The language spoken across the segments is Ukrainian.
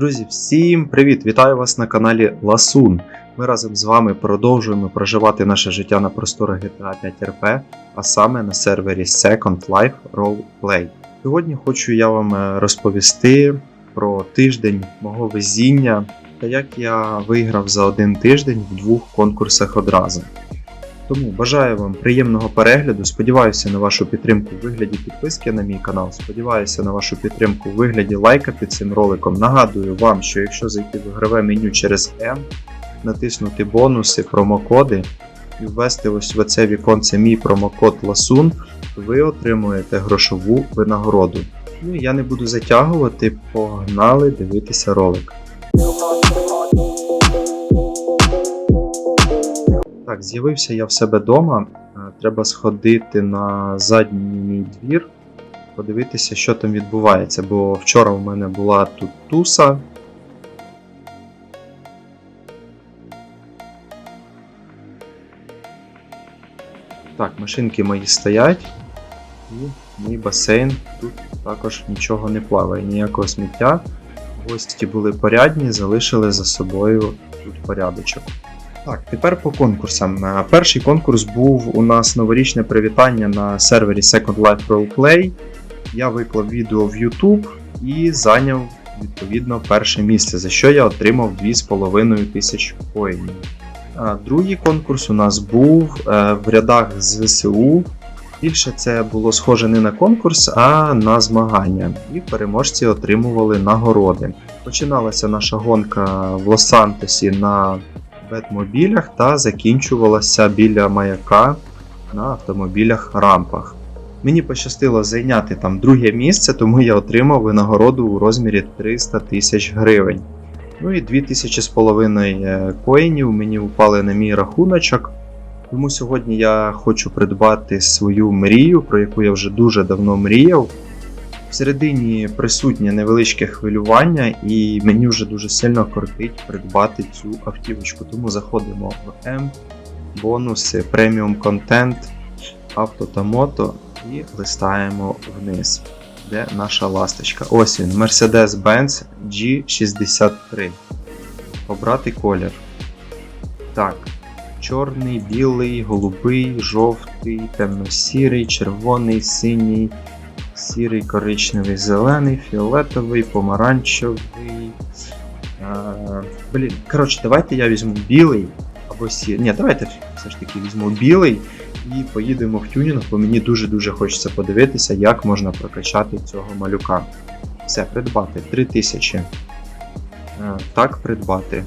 Друзі, всім привіт! Вітаю вас на каналі Ласун. Ми разом з вами продовжуємо проживати наше життя на просторах GTA 5 RP, а саме на сервері Second Life Roleplay. Сьогодні хочу я вам е, розповісти про тиждень мого везіння та як я виграв за один тиждень в двох конкурсах одразу. Тому бажаю вам приємного перегляду. Сподіваюся на вашу підтримку в вигляді підписки на мій канал. Сподіваюся на вашу підтримку в вигляді лайка під цим роликом. Нагадую вам, що якщо зайти в ігрове меню через M, натиснути бонуси, промокоди і ввести ось в це віконце мій промокод LASUN, ви отримуєте грошову винагороду. Ну я не буду затягувати, погнали дивитися ролик. Так, з'явився я в себе вдома. Треба сходити на задній мій двір, подивитися, що там відбувається, бо вчора в мене була тут туса. Так, машинки мої стоять. І мій басейн тут також нічого не плаває, ніякого сміття. Гості були порядні, залишили за собою тут порядочок. Так, тепер по конкурсам. Е, Перший конкурс був у нас новорічне привітання на сервері Second Life Roleplay. Я виклав відео в YouTube і зайняв відповідно перше місце, за що я отримав 2,5 тисяч коїнів. Другий конкурс у нас був е, в рядах з ЗСУ. Більше це було схоже не на конкурс, а на змагання. І переможці отримували нагороди. Починалася наша гонка в Лос-Сантосі на бетмобілях та закінчувалася біля маяка на автомобілях рампах. Мені пощастило зайняти там друге місце, тому я отримав винагороду у розмірі 300 тисяч гривень. Ну і 2000 з половиною коїнів мені упали на мій рахуночок. Тому сьогодні я хочу придбати свою мрію, про яку я вже дуже давно мріяв. Всередині присутнє невеличке хвилювання, і мені вже дуже сильно кортить придбати цю автівочку. Тому заходимо в М, бонуси, преміум контент, авто та мото і листаємо вниз, де наша ласточка. Ось він, Mercedes-Benz G63. Обрати колір. Так. Чорний, білий, голубий, жовтий, темно-сірий, червоний, синій сірий, коричневий, зелений, фіолетовий, помаранчевий. А, блін, коротше, давайте я візьму білий або сірий. Ні, давайте все ж таки візьму білий і поїдемо в тюнінг, бо мені дуже-дуже хочеться подивитися, як можна прокачати цього малюка. Все, придбати 3000. Так, придбати.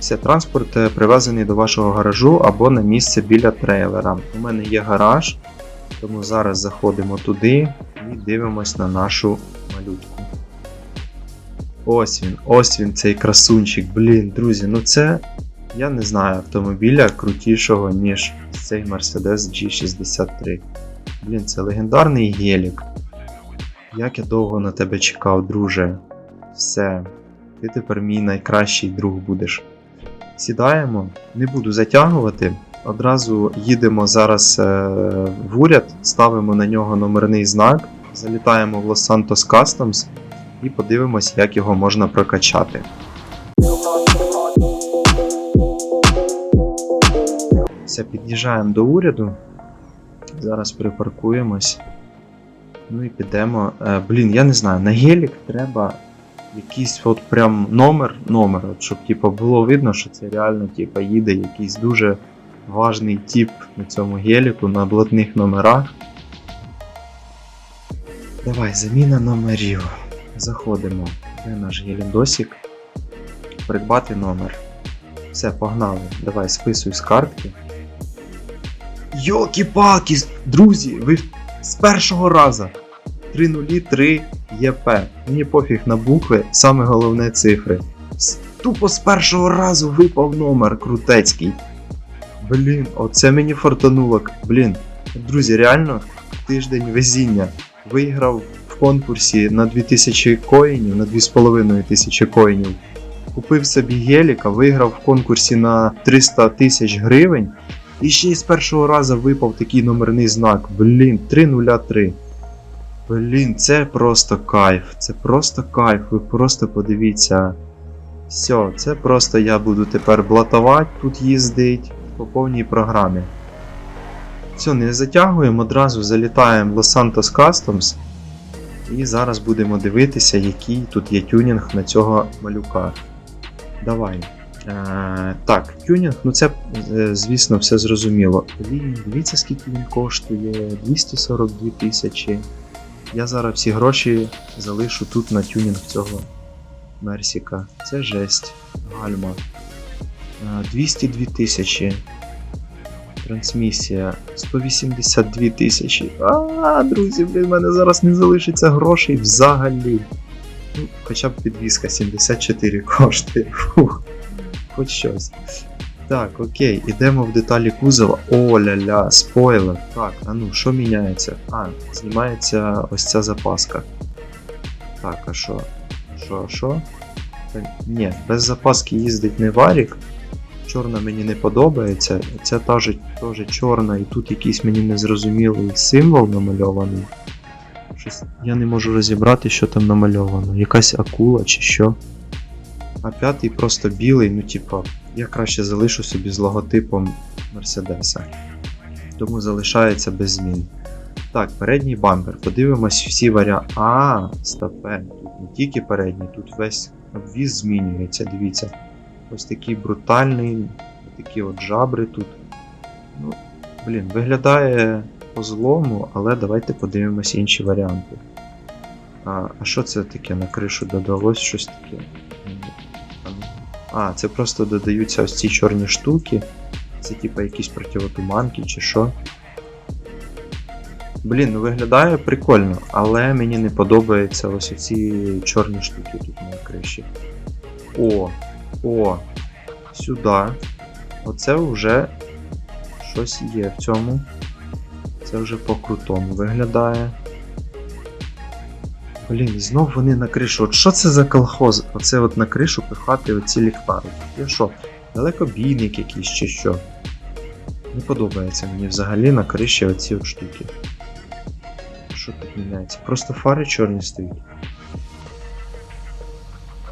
Все, транспорт е, привезений до вашого гаражу або на місце біля трейлера. У мене є гараж, тому зараз заходимо туди і дивимось на нашу малютку. Ось він, ось він, цей красунчик. Блін, друзі, ну це, я не знаю автомобіля крутішого, ніж цей Mercedes G63. Блін, це легендарний гелік. Як я довго на тебе чекав, друже. Все, ти тепер мій найкращий друг будеш. Сідаємо, не буду затягувати. Одразу їдемо зараз е, в уряд, ставимо на нього номерний знак, залітаємо в Los Santos Customs і подивимось, як його можна прокачати. Все, під'їжджаємо до уряду. Зараз припаркуємось. Ну і підемо. Е, блін, я не знаю, на гелік треба якийсь от прям номер, номер, от, щоб типу, було видно, що це реально типу, їде якийсь дуже важний тип на цьому геліку на блатних номерах. Давай, заміна номерів. Заходимо. Де наш геліндосик? Придбати номер. Все, погнали. Давай, списуй з картки. Йокі-палки! Друзі, ви з першого разу! 303 ЄП. Мені пофіг на букви, саме головне цифри. Тупо з першого разу випав номер крутецький. Блін, оце мені фортануло. Блін, друзі, реально тиждень везіння. Виграв в конкурсі на 2000 коїнів, на 2500 коїнів. Купив собі геліка, виграв в конкурсі на 300 тисяч гривень. І ще й з першого разу випав такий номерний знак. Блін, 303. Блін, це просто кайф. Це просто кайф. Ви просто подивіться. Все, це просто я буду тепер блатувати, тут їздить по повній програмі. Все, не затягуємо, одразу залітаємо в Los Santos Customs. І зараз будемо дивитися, який тут є тюнінг на цього малюка. Давай. Е, так, тюнінг, ну це, е, звісно, все зрозуміло. Дивіться, скільки він коштує. 242 тисячі. Я зараз всі гроші залишу тут на тюнінг цього Мерсіка. Це жесть. Гальма. Е, 202 тисячі. Трансмісія 182 тисячі. А, друзі, блін, в мене зараз не залишиться грошей взагалі. Ну, хоча б підвіска 74 коштує. Фух. Хоч щось. Так, окей, ідемо в деталі кузова. О, ля-ля, спойлер. Так, а ну, що міняється? А, знімається ось ця запаска. Так, а що? Що, що? Ні, без запаски їздить не варік. Чорна мені не подобається. Ця теж, теж чорна, і тут якийсь мені незрозумілий символ намальований. Щось я не можу розібрати, що там намальовано. Якась акула чи що. А п'ятий просто білий, ну типа, я краще залишу собі з логотипом Мерседеса. Тому залишається без змін. Так, передній бампер. Подивимось всі варіанти. А, стопе. Тут не тільки передній, тут весь обвіз змінюється, дивіться. Ось такий брутальний, такі от жабри тут. Ну, блін, виглядає по-злому, але давайте подивимось інші варіанти. А, а що це таке на кришу додалось щось таке? А, це просто додаються ось ці чорні штуки. Це типа якісь противотуманки чи що. Блін, ну виглядає прикольно, але мені не подобаються ось ці чорні штуки тут на криші. О, о, сюди. Оце вже щось є в цьому. Це вже по-крутому виглядає. Блін, знов вони на кришу. От що це за колхоз? Оце от на кришу пихати оці ліхтари. Я що? Далекобійник якийсь чи що? Не подобається мені взагалі на криші оці от штуки. Що тут міняється? Просто фари чорні стоять.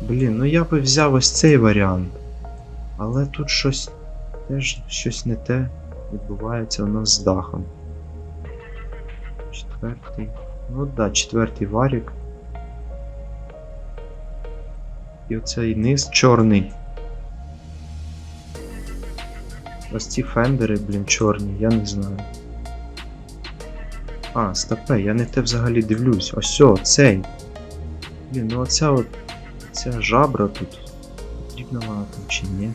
Блін, ну я би взяв ось цей варіант. Але тут щось теж щось не те відбувається у нас з дахом. Четвертий. Ну да, четвертий варік. І оцей низ чорний. Ось ці фендери, блін, чорні, я не знаю. А, стопе, я не те взагалі дивлюсь. Ось о, цей. Блін, ну оця от. Ця жабра тут. Потрібна вона там чи ні.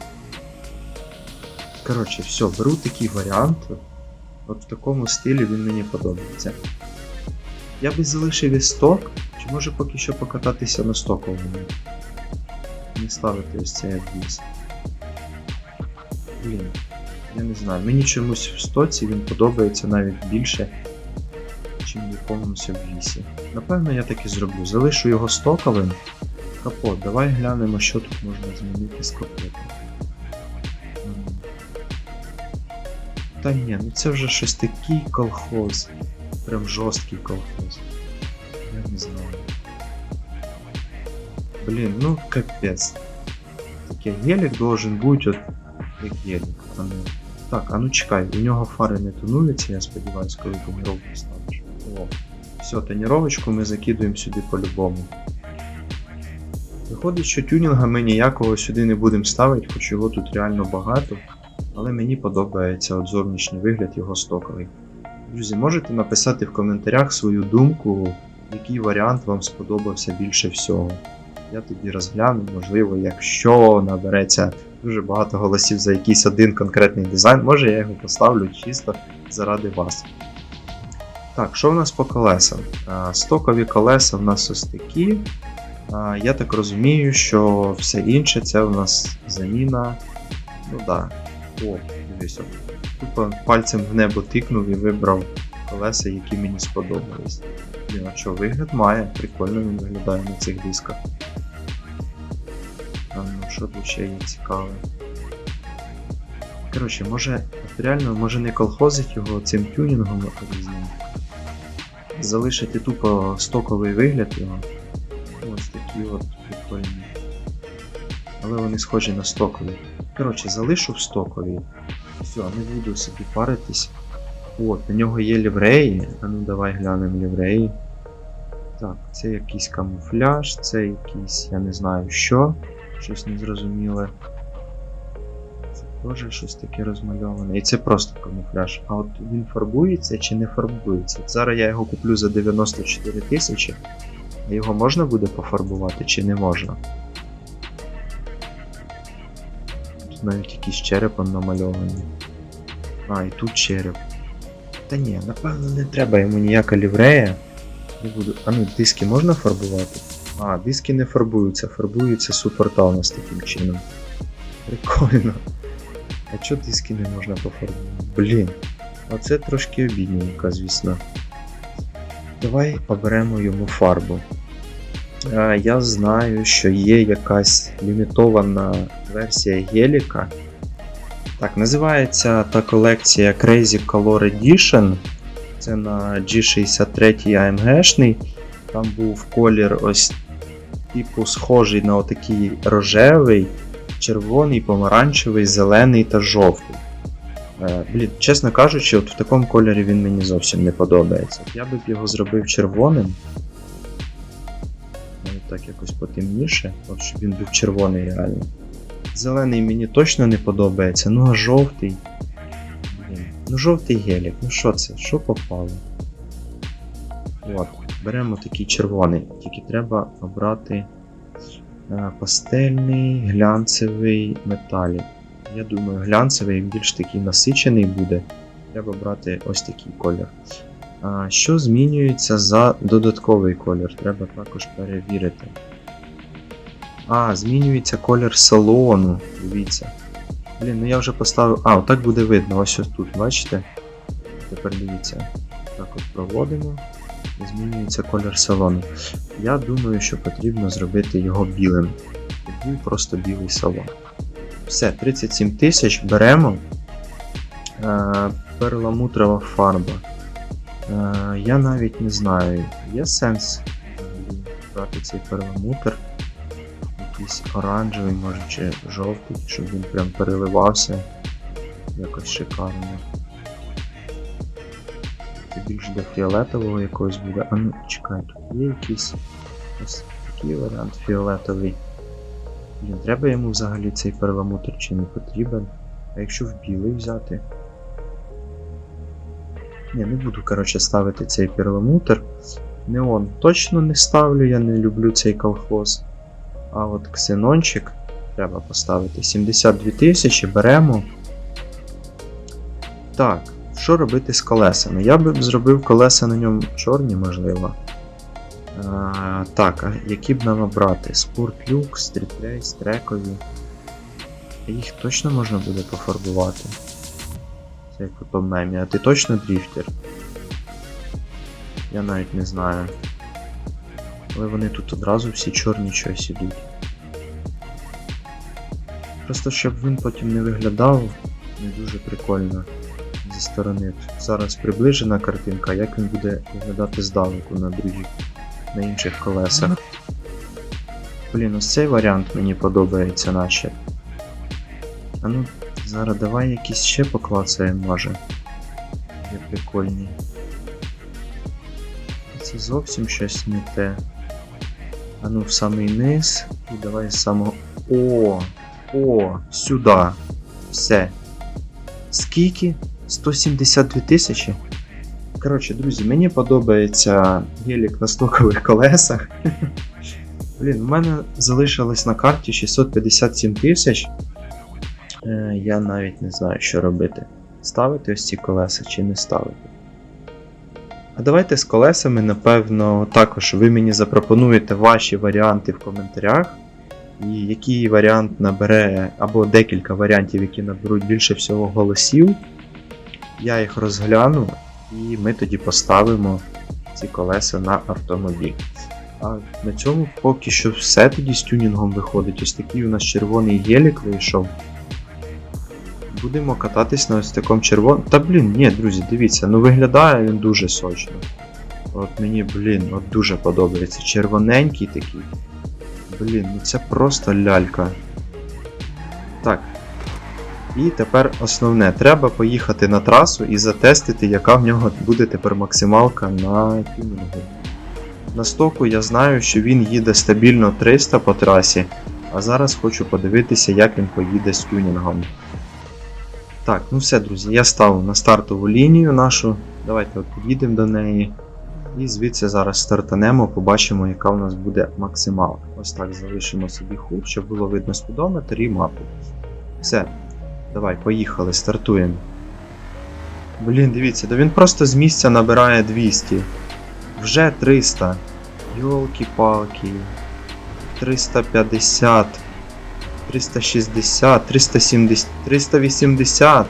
Коротше, все, беру такий варіант. От в такому стилі він мені подобається. Я би залишив і сток, чи може поки що покататися на стоковому. Не ставити ось цей обвіз. Блін, я не знаю. Мені чомусь в стоці він подобається навіть більше, ніж в якомусь обвісі. Напевно, я так і зроблю. Залишу його стоковим. Капот, давай глянемо, що тут можна змінити з капотом. Та ні, ну це вже щось такий колхоз. Прям жорсткий колхоз. Я не знаю. Блін, ну капець. Таке гелік должен бути от як гелік. А ну. Так, а ну чекай, у нього фари не тонуються, я сподіваюся, коли тоніровку ставиш. О, все, тоніровочку ми закидуємо сюди по-любому. Виходить, що тюнінга ми ніякого сюди не будемо ставити, хоч його тут реально багато, але мені подобається от зовнішній вигляд його стоковий. Друзі, можете написати в коментарях свою думку, який варіант вам сподобався більше всього. Я тоді розгляну, можливо, якщо набереться дуже багато голосів за якийсь один конкретний дизайн, може я його поставлю чисто заради вас. Так, що в нас по колесам? Стокові колеса в нас ось такі. Я так розумію, що все інше це у нас заміна. Ну да. О, дивись. Тупо пальцем в небо тикнув і вибрав колеса, які мені сподобались. Блін, що, вигляд має, прикольно він виглядає на цих дисках. А, ну, що тут ще є цікаве? Коротше, може, реально, може не колхозить його цим тюнінгом залишити тупо стоковий вигляд його. Ось такі от прикольні. Але вони схожі на стокові. Коротше, залишу в стокові. Все, не буду собі паритись. От, на нього є лівреї. А ну давай глянемо лівреї. Так, це якийсь камуфляж, це якийсь, я не знаю що, щось незрозуміле. Це теж щось таке розмальоване. І це просто камуфляж. А от він фарбується чи не фарбується? Зараз я його куплю за 94 тисячі. Його можна буде пофарбувати чи не можна? Тут навіть якийсь черепом намальований. А, і тут череп. Та ні, напевно, не треба йому ніяка ліврея. Не буду. А ну, диски можна фарбувати? А, диски не фарбуються, у нас таким чином. Прикольно. А чого диски не можна пофарбувати? Блін. Оце трошки обідненько, звісно. Давай оберемо йому фарбу. Я знаю, що є якась лімітована версія Геліка. Так, називається та колекція Crazy Color Edition. Це на G63 AMG-шний. Там був колір ось типу схожий на отакий рожевий, червоний, помаранчевий, зелений та жовтий. Е, блін, чесно кажучи, от в такому кольорі він мені зовсім не подобається. Я би б його зробив червоним. Так якось потемніше, от щоб він був червоний реально. Зелений мені точно не подобається, ну а жовтий. Блін. Ну жовтий гелік, ну що це? Що попало? От, беремо такий червоний, тільки треба обрати е, пастельний, глянцевий металік. Я думаю, глянцевий більш такий насичений буде. Треба брати ось такий колір. Що змінюється за додатковий колір? Треба також перевірити. А, змінюється колір салону. Дивіться. Блін, ну я вже поставив. А, отак буде видно. Ось ось тут, бачите? Тепер дивіться. Так от проводимо. І змінюється колір салону. Я думаю, що потрібно зробити його білим. Тоді просто білий салон. Все, 37 тисяч беремо. Е, перламутрова фарба. Е, я навіть не знаю, є сенс брати цей перламутр. Якийсь оранжевий, може чи жовтий, щоб він прям переливався якось шикарно. Це більш до фіолетового якогось буде. А ну, чекай, тут є якийсь ось такий варіант фіолетовий. Блін, треба йому взагалі цей перламутр чи не потрібен. А якщо в білий взяти. Ні, не буду, коротше, ставити цей перламутр. Неон точно не ставлю, я не люблю цей колхоз. А от ксенончик треба поставити. 72 тисячі беремо. Так, що робити з колесами? Я би зробив колеса на ньому чорні, можливо. А, так, а які б нам обрати? Sport Luke, Street Race, трекові. Їх точно можна буде пофарбувати. Як у тому мемі. А ти точно дріфтер? Я навіть не знаю. Але вони тут одразу всі чорні щось ідуть. Просто щоб він потім не виглядав не дуже прикольно зі сторони. Зараз приближена картинка, як він буде виглядати здалеку на других, на інших колесах. Блін, ось цей варіант мені подобається наче. А ну, зараз давай якісь ще поклацаємо, може. Є прикольні. Це зовсім щось не те. А ну в самий низ. І давай з самого. О! О! Сюди! Все. Скільки? 172 тисячі? Коротше, друзі, мені подобається гелік на стокових колесах. Блін, у мене залишилось на карті 657 тисяч. Е, я навіть не знаю, що робити. Ставити ось ці колеса чи не ставити. А давайте з колесами, напевно, також ви мені запропонуєте ваші варіанти в коментарях. І який варіант набере, або декілька варіантів, які наберуть більше всього голосів. Я їх розгляну, і ми тоді поставимо ці колеса на автомобіль. А на цьому поки що все тоді з тюнінгом виходить. Ось такий у нас червоний гелік вийшов. Будемо кататись на ось такому червоному. Та блін, ні, друзі, дивіться, ну виглядає він дуже сочно. От мені, блін, от дуже подобається. Червоненький такий. Блін, ну це просто лялька. Так. І тепер основне, треба поїхати на трасу і затестити, яка в нього буде тепер максималка на тюнінгу. На стоку я знаю, що він їде стабільно 300 по трасі, а зараз хочу подивитися, як він поїде з тюнінгом. Так, ну все, друзі, я став на стартову лінію нашу. Давайте от під'їдемо до неї. І звідси зараз стартанемо, побачимо, яка у нас буде максималка. Ось так залишимо собі хук, щоб було видно спідометр і мапу. Все. Давай, поїхали, стартуємо. Блін, дивіться, да він просто з місця набирає 200. Вже 300. Йолки-палки. 350. 360, 370, 380.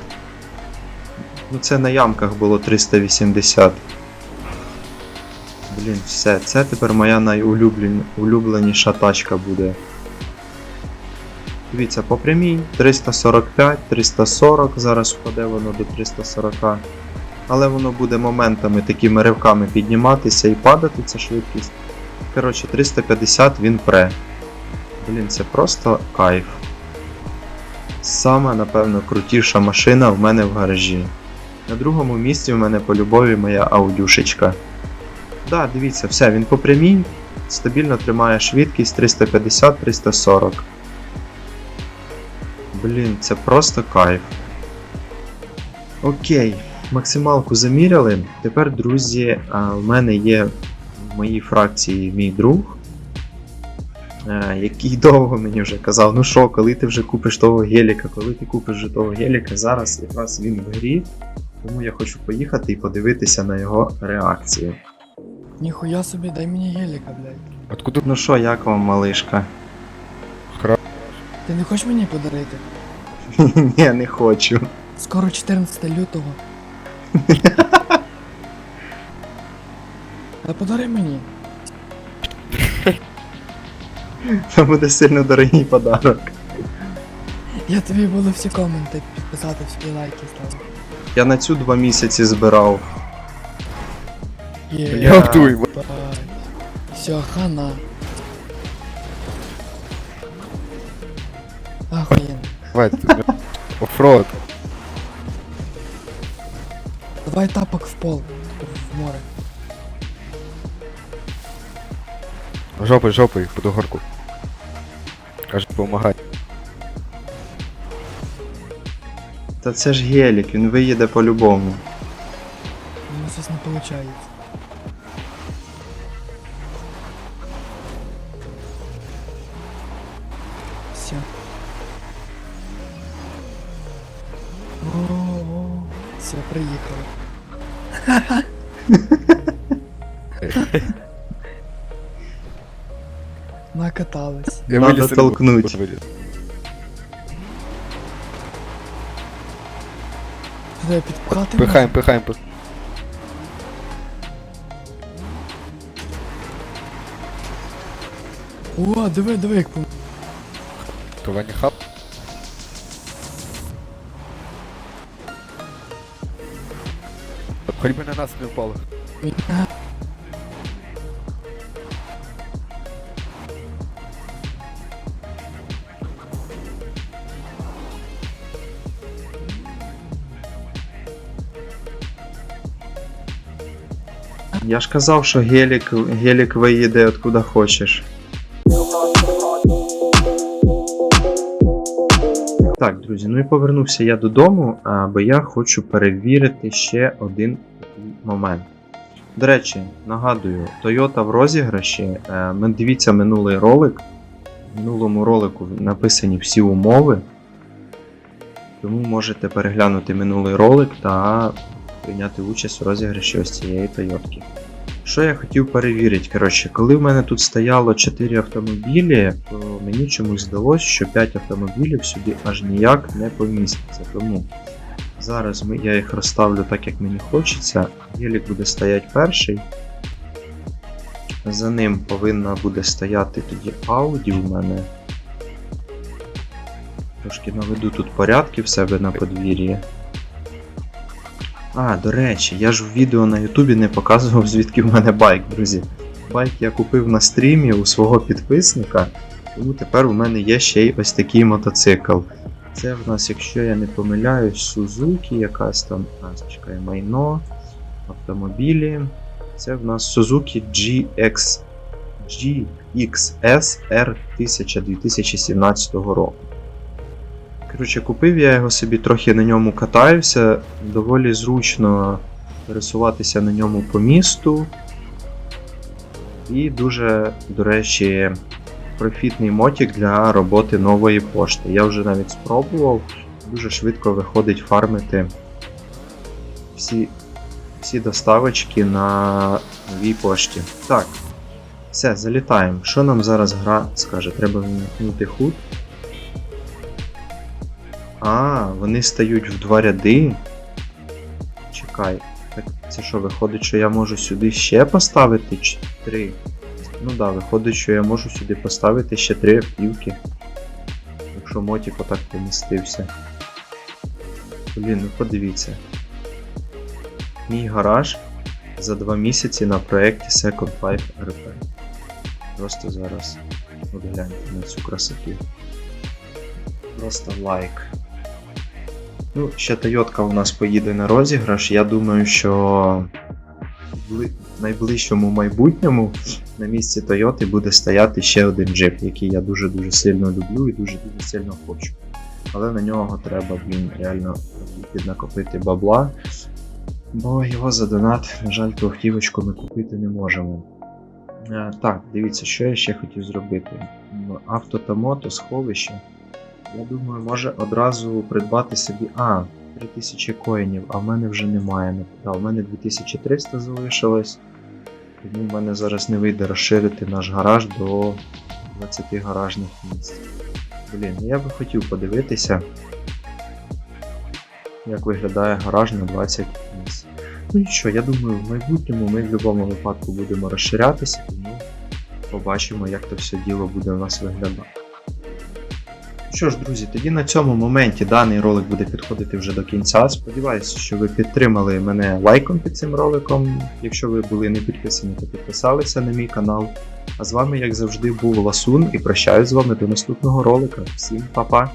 Ну це на ямках було 380. Блін, все, це тепер моя найулюбленіша тачка буде. Дивіться, по прямій 345, 340, зараз впаде воно до 340. Але воно буде моментами такими ривками підніматися і падати, ця швидкість. Коротше, 350 він пре. Блін, це просто кайф. Сама, напевно, крутіша машина в мене в гаражі. На другому місці в мене по любові моя аудюшечка. Да, дивіться, все, він по прямій, стабільно тримає швидкість 350-340. Блін, це просто кайф. Окей, максималку заміряли. Тепер, друзі, в мене є в моїй фракції мій друг, який довго мені вже казав, ну що, коли ти вже купиш того геліка, коли ти купиш вже того геліка, зараз якраз він в грі, тому я хочу поїхати і подивитися на його реакцію. Ніхуя собі, дай мені геліка, блядь. Откуда Ну що, як вам, малишка? Ти не хочеш мені подарити? Ні, не хочу. Скоро 14 лютого. Та подари мені. Це буде сильно дорогий подарок. Я тобі буду всі коменти підписати, всі лайки ставити. Я на цю два місяці збирав. Є. Ябдуй, Бать. Все, хана. Ахуєн. давай, оффроуд. Давай тапок в пол. В море. Жопой, жопой, буду горку. Каже, помагай. Та це ж гелік, він виїде по-любому. Мені щось не виходить. Надо виліз і не толкнуть. буду виліз. Туди підпхати? Пихаємо, пихаємо, пихаємо. можна? О, диви, диви, як пом... То Ваня хап. Хоч би на нас не впало. Я ж казав, що гелік, гелік виїде откуда хочеш. Так, друзі, ну і повернувся я додому, бо я хочу перевірити ще один момент. До речі, нагадую, Toyota в розіграші. Е, дивіться минулий ролик. В минулому ролику написані всі умови. Тому можете переглянути минулий ролик та прийняти участь у розіграші ось цієї Тойотки. Що я хотів перевірити? Коротше, коли в мене тут стояло 4 автомобілі, то мені чомусь здалося, що 5 автомобілів сюди аж ніяк не поміститься. Тому зараз я їх розставлю так, як мені хочеться. Гелік буде стояти перший. За ним повинна буде стояти тоді Audi в мене. Трошки наведу тут порядки в себе на подвір'ї. А, до речі, я ж в відео на Ютубі не показував, звідки в мене байк, друзі. Байк я купив на стрімі у свого підписника, тому тепер у мене є ще й ось такий мотоцикл. Це в нас, якщо я не помиляюсь, Suzuki, якась там. А, чекай, майно, автомобілі. Це в нас Suzuki GX, GXS R1000 2017 року. Коротше, купив я його собі, трохи на ньому катаюся. Доволі зручно пересуватися на ньому по місту. І дуже, до речі, профітний мотик для роботи нової пошти. Я вже навіть спробував. Дуже швидко виходить фармити всі, всі доставочки на новій пошті. Так, все, залітаємо. Що нам зараз гра скаже? Треба вмікнути худ. А, вони стають в два ряди. Чекай. Так це що, виходить, що я можу сюди ще поставити ч- три? Ну да, виходить, що я можу сюди поставити ще три автівки. Якщо мотик отак помістився. Блін, ну подивіться. Мій гараж за два місяці на проєкті Second Life RP. Просто зараз. Гляньте на цю красоту. Просто лайк. Ну, ще Тойотка у нас поїде на розіграш. Я думаю, що в найближчому майбутньому на місці Тойоти буде стояти ще один джип, який я дуже-дуже сильно люблю і дуже-дуже сильно хочу. Але на нього треба, блін, реально піднакопити бабла. Бо його за донат, на жаль, ту автівочку ми купити не можемо. Е, так, дивіться, що я ще хотів зробити. Авто та мото, сховище. Я думаю, може одразу придбати собі. А, 3000 коїнів, а в мене вже немає. Да, в мене 2300 залишилось. Тому в мене зараз не вийде розширити наш гараж до 20 гаражних місць. Блін, ну я би хотів подивитися, як виглядає гараж на 20 місць. Ну нічого, я думаю, в майбутньому ми в будь-якому випадку будемо розширятися, тому побачимо, як то все діло буде у нас виглядати. Що ж, друзі, тоді на цьому моменті даний ролик буде підходити вже до кінця. Сподіваюся, що ви підтримали мене лайком під цим роликом. Якщо ви були не підписані, то підписалися на мій канал. А з вами, як завжди, був Ласун і прощаюсь з вами до наступного ролика. Всім па-па!